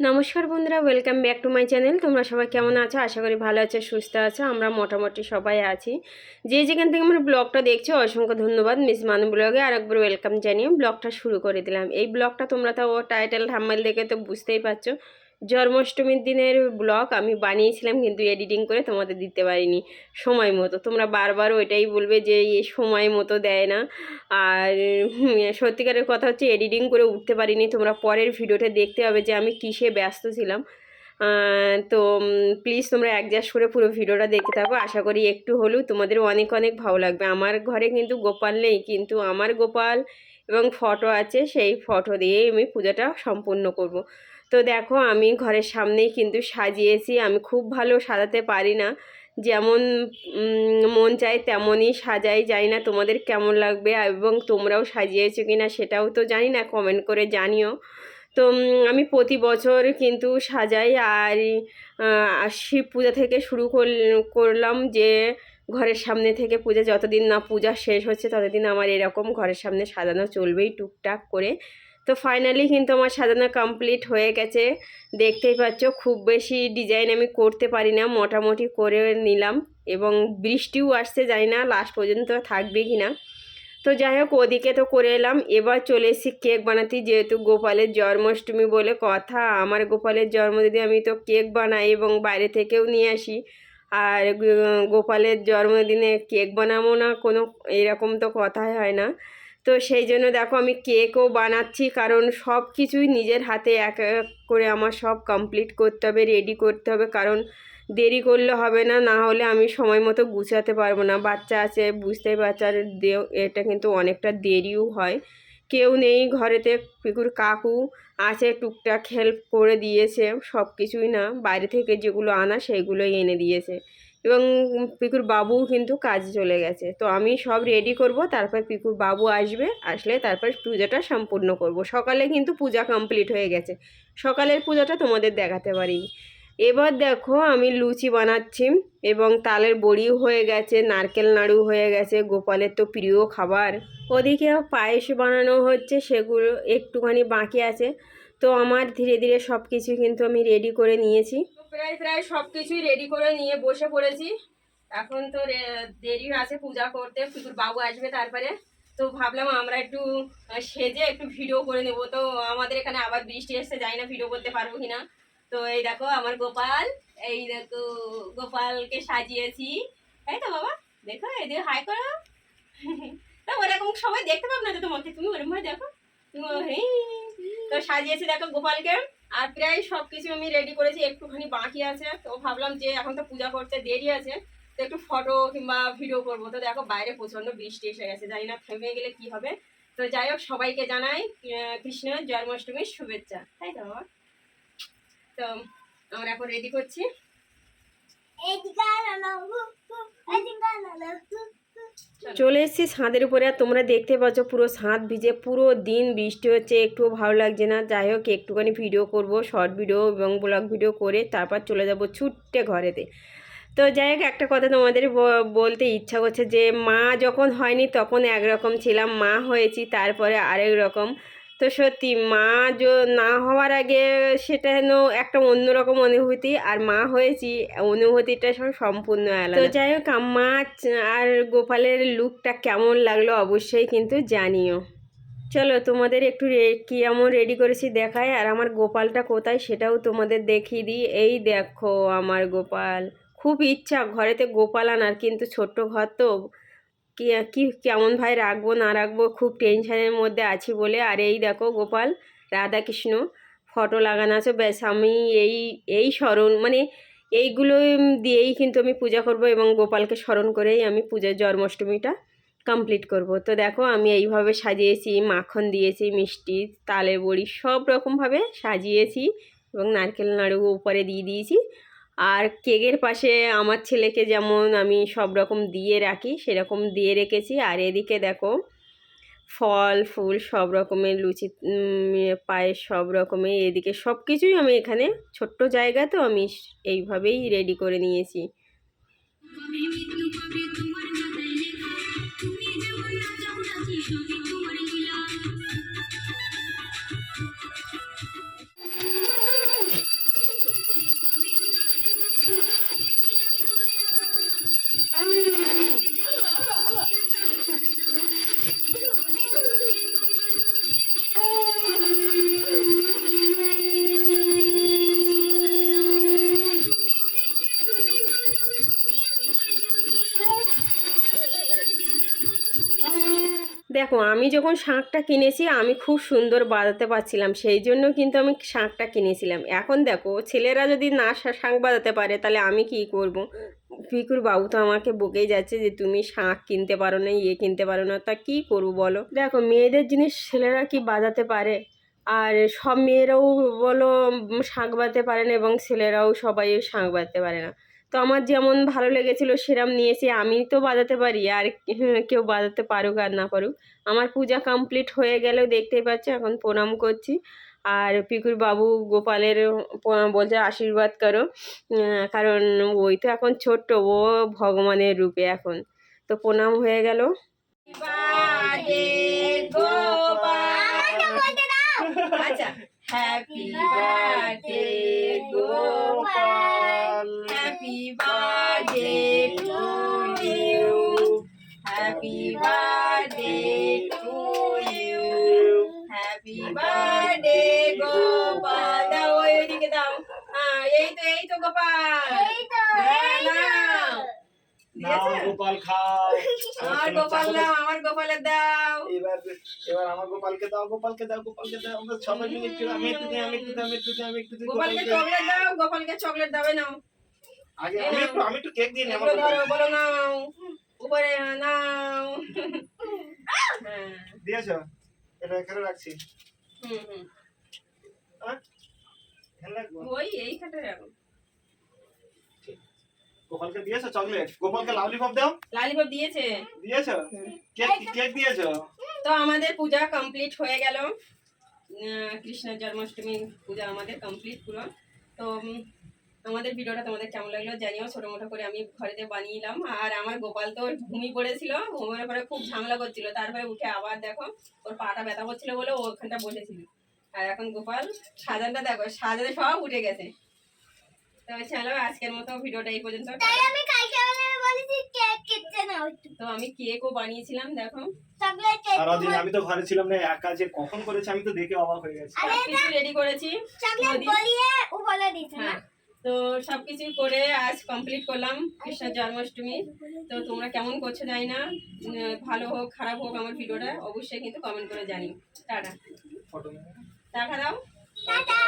নমস্কার বন্ধুরা welcome back to my channel তোমরা সবাই কেমন আছো? আশা করি ভালো আছো, সুস্থ আছো। আমরা মোটামুটি সবাই আছি। যে যেখান থেকে আমরা ব্লগটা দেখছ, অসংখ্য ধন্যবাদ। মিস মানু ব্লগে আরেকবার ওয়েলকাম জানিয়ে ব্লগটা শুরু করে দিলাম। এই ব্লগটা তোমরা তো ও টাইটেল থাম্বাইল দেখে তো বুঝতেই পারছ। জন্মাষ্টমীর দিনের ব্লগ আমি বানিয়েছিলাম কিন্তু এডিটিং করে তোমাদের দিতে পারিনি সময় মতো। তোমরা বারবার ওইটাই বলবে যে সময় মতো দেয় না। আর সত্যিকারের কথা হচ্ছে এডিটিং করে উঠতে পারিনি। তোমরা পরের ভিডিওটা দেখতে হবে যে আমি কিসে ব্যস্ত ছিলাম। তো প্লিজ তোমরা অ্যাডজাস্ট করে পুরো ভিডিওটা দেখতে থাকো। আশা করি একটু হলেও তোমাদের অনেক অনেক ভালো লাগবে। আমার ঘরে কিন্তু গোপাল নেই, কিন্তু আমার গোপাল এবং ফটো আছে। সেই ফটো দিয়ে আমি পূজাটা সম্পূর্ণ করব। তো দেখো, আমি ঘরের সামনেই কিন্তু সাজিয়েছি। আমি খুব ভালো সাজাতে পারি না। যেমন মন চায় তেমনই সাজাই। জানি না তোমাদের কেমন লাগবে এবং তোমরাও সাজিয়েছো কি না সেটাও তো জানি না। কমেন্ট করে জানিও। তো আমি প্রতি বছর কিন্তু সাজাই আর শিব পূজা থেকে শুরু করল- করলাম যে ঘরের সামনে থেকে পূজা, যতদিন না পূজা শেষ হচ্ছে ততদিন আমার এরকম ঘরের সামনে সাজানো চলবেই টুকটাক করে। তো ফাইনালি কিন্তু আমার সাজানো কমপ্লিট হয়ে গেছে। দেখতেই পাচ্ছ, খুব বেশি ডিজাইন আমি করতে পারি না, মোটামুটি করে নিলাম এবং বৃষ্টিও আসছে, জানি না লাস্ট পর্যন্ত থাকবে কি না তো যাই হোক, ওদিকে তো করে এলাম। এবার চলে এসেছি কেক বানাতে, যেহেতু গোপালের জন্মাষ্টমী বলে কথা, আমার গোপালের জন্মদিনে আমি তো কেক বানাই এবং বাইরে থেকেও নিয়ে আসি। আর গোপালের জন্মদিনে কেক বানাবো না কোনো, এরকম তো কথাই হয় না। তো সেই জন্য দেখো আমি কেকও বানাচ্ছি, কারণ সব কিছুই নিজের হাতে এক এক করে আমার সব কমপ্লিট করতে হবে রেডি করতে হবে, কারণ দেরি করলে হবে না না হলে আমি সময় মতো গুছাতে পারব না। বাচ্চা আছে, বুঝতেই বাচ্চার এটা কিন্তু অনেকটা দেরিও হয়। কেউ নেই ঘরেতে, পিকুর কাকু আছে, টুকটাক হেল্প করে দিয়েছে সব কিছুই না। বাইরে থেকে যেগুলো আনা সেইগুলোই এনে দিয়েছে। এবং পিকুর বাবু কিন্তু কাজে চলে গেছে। তো আমি সব রেডি করব, তারপর পিকুর বাবু আসবে, আসলে তারপর পূজাটা সম্পূর্ণ করব। সকালে কিন্তু পূজা কমপ্লিট হয়ে গেছে। সকালের পূজাটা তোমাদের দেখাতে পারিনি এবার দেখো আমি লুচি বানাচ্ছি এবং তালের বড়িও হয়ে গেছে, নারকেল নাড়ু হয়ে গেছে, গোপালের তো প্রিয় খাবার। ওদিকে পায়েস বানানো হচ্ছে, সেগুলো একটুখানি বাকি আছে। তো আমার ধীরে ধীরে সব কিছু কিন্তু আমি রেডি করে নিয়েছি। প্রায় প্রায় সব কিছুই রেডি করে নিয়ে বসে পড়েছি। এখন তো দেরি আছে পূজা করতে পিকুর বাবু আসবে তারপরে। তো ভাবলাম আমরা একটু সেজে একটু ভিডিও করে নেব। তো আমাদের এখানে আবার বৃষ্টি এসছে যাই না ভিডিও করতে পারব কিনা। তো এই দেখো আমার গোপাল, এই দেখো গোপালকে সাজিয়েছি। তাই তো বাবা, দেখো, এই দেখো হাই করো। তা ওরকম সবাই দেখতে পাবো না তো তোমাকে? তুমি ওরকম দেখো। তো সাজিয়েছি দেখো গোপালকে। আর প্রায় সব কিছু আমি রেডি করেছি, একটুখানি বাকি আছে। তো ভাবলাম যে এখন তো পূজা করতে দেরি আছে, তো একটু ফটো কিংবা ভিডিও করব। তো দেখো বাইরে প্রচণ্ড বৃষ্টি এসে গেছে, জানি না থেমে গেলে কি হবে। তো যাই হোক, সবাইকে জানাই কৃষ্ণ জন্মাষ্টমীর শুভেচ্ছা, তাই তো? বাবা? তো আমরা এখন রেডি করছি। চলে। এসেছি ছাঁদের উপরে, আর তোমরা দেখতে পাচ্ছ পুরো সাঁত ভিজে, পুরো দিন বৃষ্টি হচ্ছে একটুও ভালো লাগছে না। যাই হোক, একটুখানি ভিডিও করব, শর্ট ভিডিও এবং ব্লগ ভিডিও করে তারপর চলে যাব ছুট্টে ঘরেতে। তো যাই হোক, একটা কথা তোমাদের বলতে ইচ্ছা করছে যে, মা যখন হয়নি তখন একরকম ছিলাম, মা হয়েছি, তারপরে আরেক রকম। তো সত্যি মা না হওয়ার আগে সেটা যেন একটা অন্যরকম অনুভূতি। আর মা হয়েছি, অনুভূতিটা সব সম্পূর্ণ আলাদা। তো যাই হোক মা আর গোপালের লুকটা কেমন লাগল অবশ্যই কিন্তু জানিও। চলো, তোমাদের একটু রে- এমন রেডি করেছি দেখায় আর আমার গোপালটা কোথায় সেটাও তোমাদের দেখিয়ে দিই। এই দেখো আমার গোপাল। খুব ইচ্ছা, ঘরেতে গোপাল আনার, কিন্তু ছোট্ট ঘর তো। কি কি, কেমন ভাই রাখব, না রাখব, খুব টেনশানের মধ্যে আছি বলে। আর এই দেখো গোপাল, রাধাকৃষ্ণ ফটো লাগানো আছে। ব্যাস, আমি এই এই স্মরণ মানে এইগুলো দিয়েই কিন্তু আমি পূজা করব এবং গোপালকে স্মরণ করেই আমি পূজার জন্মাষ্টমীটা কমপ্লিট করব। তো দেখো, আমি এইভাবে সাজিয়েছি, মাখন দিয়েছি, মিষ্টি তালে বড়ি সব রকমভাবে সাজিয়েছি এবং নারকেল নাড়ু উপরে দিয়ে দিয়েছি। আর কেকের পাশে আমার ছেলেকে যেমন আমি সব রকম দিয়ে রাখি সেরকম দিয়ে রেখেছি। আর এদিকে দেখো ফল ফুল সব রকমের লুচি উম, পায়েস সব রকমের এদিকে সব কিছুই আমি এখানে ছোট্ট জায়গা তো আমি এইভাবেই রেডি করে নিয়েছি। দেখো, আমি যখন শাঁখটা কিনেছি, আমি খুব সুন্দর বাজাতে পারছিলাম। সেই জন্য কিন্তু আমি শাঁখটা কিনেছিলাম। এখন দেখো, ছেলেরা যদি না শাঁখ বাজাতে পারে, তাহলে আমি কি করব? পিকুর বাবু তো আমাকে বকেই যাচ্ছে যে, তুমি শাঁখ কিনতে পারো না ইয়ে কিনতে পারো না। তা কি করব বলো? দেখো, মেয়েদের জিনিস ছেলেরা কি বাজাতে পারে? আর সব মেয়েরাও বলো শাঁখ বাজাতে পারে না এবং ছেলেরাও সবাই শাঁখ বাজাতে পারে না। তো আমার যেমন ভালো লেগেছিল সেরম নিয়েছি আমি তো বাজাতে পারি আর কেউ বাজাতে পারুক আর না পারুক। আমার পূজা কমপ্লিট হয়ে গেলেও দেখতেই পাচ্ছ এখন প্রণাম করছি। আর পিকুর বাবু গোপালের বলছে আশীর্বাদ করো কারণ ওই তো এখন ছোট্ট ও ভগবানের রূপে এখন। তো প্রণাম হয়ে গেল। আচ্ছা হ্যাপি বার্থডে এই তো এই তো গোপাল। হ্যাঁ, নাও। নাও গোপাল খাও। আমার গোপাল দাও আমার গোপালের দাও। এবার এবার আমার গোপালকে দাও গোপালকে দাও গোপালকে দাও। আমরা সবাই মিলে একটু আমি একটু দিই আমি একটু দিই আমি একটু দিই আমি একটু দিই গোপালকে গোপালকে চকলেট দাও গোপালকে চকলেট দাবে নাও। আগে আমি একটু আমি একটু কেক দিয়ে নিই আমার ধরো বলো নাও। উপরে নাও। হ্যাঁ। দিয়েছ? এটা এখানে রাখছি। হুম হুম। ওই এইখানটা রাখো। গোপালকে দিয়েছ চকলেট? গোপালকে লাভলিপপ দাও। লালিপপ দিয়েছে। দিয়েছ? কেক কেক দিয়েছ? তো আমাদের পূজা কমপ্লিট হয়ে গেল। আহ, কৃষ্ণের জন্মাষ্টমী পূজা আমাদের কমপ্লিট পুরো। তো আমাদের ভিডিওটা তোমাদের কেমন লাগল জানিও। ছোটো মোটো করে আমি ঘরেতে বানিয়ে নিলাম আর আমার গোপাল তো ঘুমিয়ে পড়েছিল। ঘুমের পরে খুব ঝামেলা করছিল। তারপরে উঠে আবার দেখো ওর পাটা ব্যথা করছিল বলে ওখানটা বসেছিল। আর এখন গোপাল সাজানটা দেখো সাজাতে সব উঠে গেছে। তো চলো আজকের মতো ভিডিওটা এই পর্যন্ত। তাই আমি কালকে বেলা বলেছি কেক কেটে নাও তো আমি কেকও বানিয়েছিলাম দেখো। চকলেট কেক সারাদিন আমি তো ঘরে ছিলাম না একা যে কখন করেছে আমি তো দেখে অবাক হয়ে গেছি। সব কিছু রেডি করেছি। চকলেট গলিয়ে উপরে দিতে না। হ্যাঁ তো সবকিছু করে আজ কমপ্লিট করলাম কৃষ্ণের জন্মাষ্টমী। তো তোমরা কেমন করছ জানি না। ভালো হোক খারাপ হোক আমার ভিডিওটা অবশ্যই কিন্তু কমেন্ট করে জানি টাটা। ফটো দাও টাটা।